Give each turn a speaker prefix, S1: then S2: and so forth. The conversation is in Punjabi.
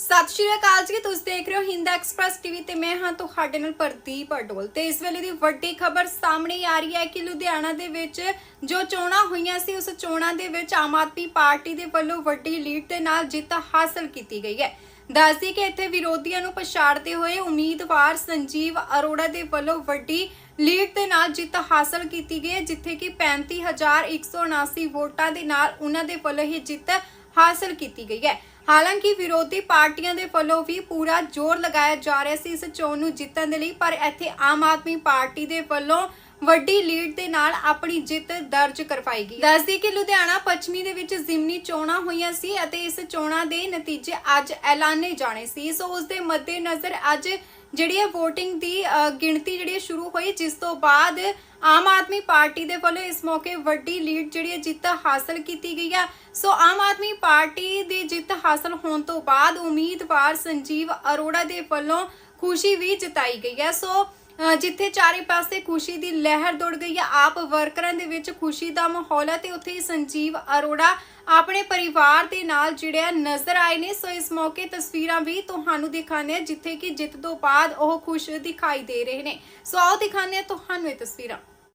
S1: ਸਤਿ ਸ਼੍ਰੀ ਅਕਾਲ ਜੀ, ਤੁਸੀਂ ਦੇਖ ਰਹੇ ਹੋ ਹਿੰਦ ਐਕਸਪ੍ਰੈਸ ਟੀਵੀ ਤੇ ਮੈਂ ਹਾਂ ਤੁਹਾਡੇ ਨਾਲ ਪ੍ਰਦੀਪ ਅਡੋਲ ਤੇ ਇਸ ਵੇਲੇ ਦੀ ਵੱਡੀ ਖਬਰ ਸਾਹਮਣੇ ਆ ਰਹੀ ਹੈ ਕਿ ਲੁਧਿਆਣਾ ਦੇ ਵਿੱਚ ਜੋ ਚੋਣਾਂ ਹੋਈਆਂ ਸੀ, ਉਸ ਚੋਣਾਂ ਦੇ ਵਿੱਚ ਆਮ ਆਦਮੀ ਪਾਰਟੀ ਦੇ ਵੱਲੋਂ ਵੱਡੀ ਲੀਡ ਦੇ ਨਾਲ ਜਿੱਤ ਹਾਸਲ ਕੀਤੀ ਗਈ ਹੈ। ਦੱਸਦੀ ਕਿ ਇੱਥੇ ਵਿਰੋਧੀਆਂ ਨੂੰ ਪਛਾੜਦੇ ਹੋਏ ਉਮੀਦਵਾਰ ਸੰਜੀਵ ਅਰੋੜਾ ਦੇ ਵੱਲੋਂ ਵੱਡੀ ਲੀਡ ਦੇ ਨਾਲ ਜਿੱਤ ਹਾਸਲ ਕੀਤੀ ਗਈ ਹੈ, ਜਿੱਥੇ ਕਿ 35179 ਵੋਟਾਂ ਦੇ ਨਾਲ ਉਹਨਾਂ ਦੇ ਵੱਲੋਂ ਇਹ ਜਿੱਤ ਹਾਸਲ ਕੀਤੀ ਗਈ ਹੈ। ਹਾਲਾਂਕਿ ਵਿਰੋਧੀ ਪਾਰਟੀਆਂ ਦੇ ਵੱਲੋਂ ਵੀ ਪੂਰਾ ਜ਼ੋਰ ਲਗਾਇਆ ਜਾ ਰਿਹਾ ਸੀ ਇਸ ਚੋਣ ਨੂੰ ਜਿੱਤਣ ਦੇ ਲਈ, ਪਰ ਇੱਥੇ ਆਮ ਆਦਮੀ ਪਾਰਟੀ ਦੇ ਵੱਲੋਂ ਵੱਡੀ ਲੀਡ ਦੇ ਨਾਲ ਆਪਣੀ ਜਿੱਤ ਦਰਜ ਕਰਵਾਈ ਗਈ ਦੱਸਦੀ ਕਿ ਲੁਧਿਆਣਾ ਪੱਛਮੀ ਦੇ ਵਿੱਚ ਜ਼ਿਮਨੀ ਚੋਣਾਂ ਹੋਈਆਂ ਸੀ ਅਤੇ ਇਸ ਚੋਣਾਂ ਦੇ ਨਤੀਜੇ ਅੱਜ ਐਲਾਨੇ ਜਾਣੇ ਸੀ। ਸੋ ਉਸ ਦੇ ਮੱਦੇਨਜ਼ਰ ਅੱਜ ਜਿਹੜੀ ਹੈ VOTING ਦੀ ਗਿਣਤੀ ਜਿਹੜੀ ਸ਼ੁਰੂ ਹੋਈ, ਜਿਸ ਤੋਂ ਬਾਅਦ ਆਮ ਆਦਮੀ ਪਾਰਟੀ ਦੇ ਵੱਲੋਂ ਇਸ ਮੌਕੇ ਵੱਡੀ ਲੀਡ ਜਿਹੜੀ ਹੈ ਜਿੱਤ ਹਾਸਲ ਕੀਤੀ ਗਈ ਆ ਸੋ ਆਮ ਆਦਮੀ ਪਾਰਟੀ ਦੀ ਜਿੱਤ ਹਾਸਲ ਹੋਣ ਤੋਂ ਬਾਅਦ ਉਮੀਦਵਾਰ ਸੰਜੀਵ ਅਰੋੜਾ ਦੇ ਵੱਲੋਂ ਖੁਸ਼ੀ ਵੀ ਜਤਾਈ ਗਈ ਹੈ। ਸੋ ਜਿੱਥੇ ਚਾਰੇ ਪਾਸੇ ਖੁਸ਼ੀ ਦੀ ਲਹਿਰ ਦੌੜ ਗਈ ਹੈ ਆਪ ਵਰਕਰਾਂ ਦੇ ਵਿੱਚ ਖੁਸ਼ੀ ਦਾ ਮਾਹੌਲ ਹੈ ਤੇ ਉੱਥੇ ਹੀ ਸੰਜੀਵ ਅਰੋੜਾ ਆਪਣੇ ਪਰਿਵਾਰ ਦੇ ਨਾਲ ਜੁੜਿਆ ਨਜ਼ਰ ਆਏ ਨੇ। ਸੋ ਇਸ ਮੌਕੇ ਤਸਵੀਰਾਂ ਵੀ ਤੁਹਾਨੂੰ ਦਿਖਾਉਂਦੇ ਆ ਜਿੱਥੇ ਕਿ ਜਿੱਤ ਤੋਂ ਬਾਅਦ ਉਹ ਖੁਸ਼ ਦਿਖਾਈ ਦੇ ਰਹੇ ਨੇ। ਸੋ ਆਓ ਦਿਖਾਉਂਦੇ ਆ ਤੁਹਾਨੂੰ ਇਹ ਤਸਵੀਰਾਂ।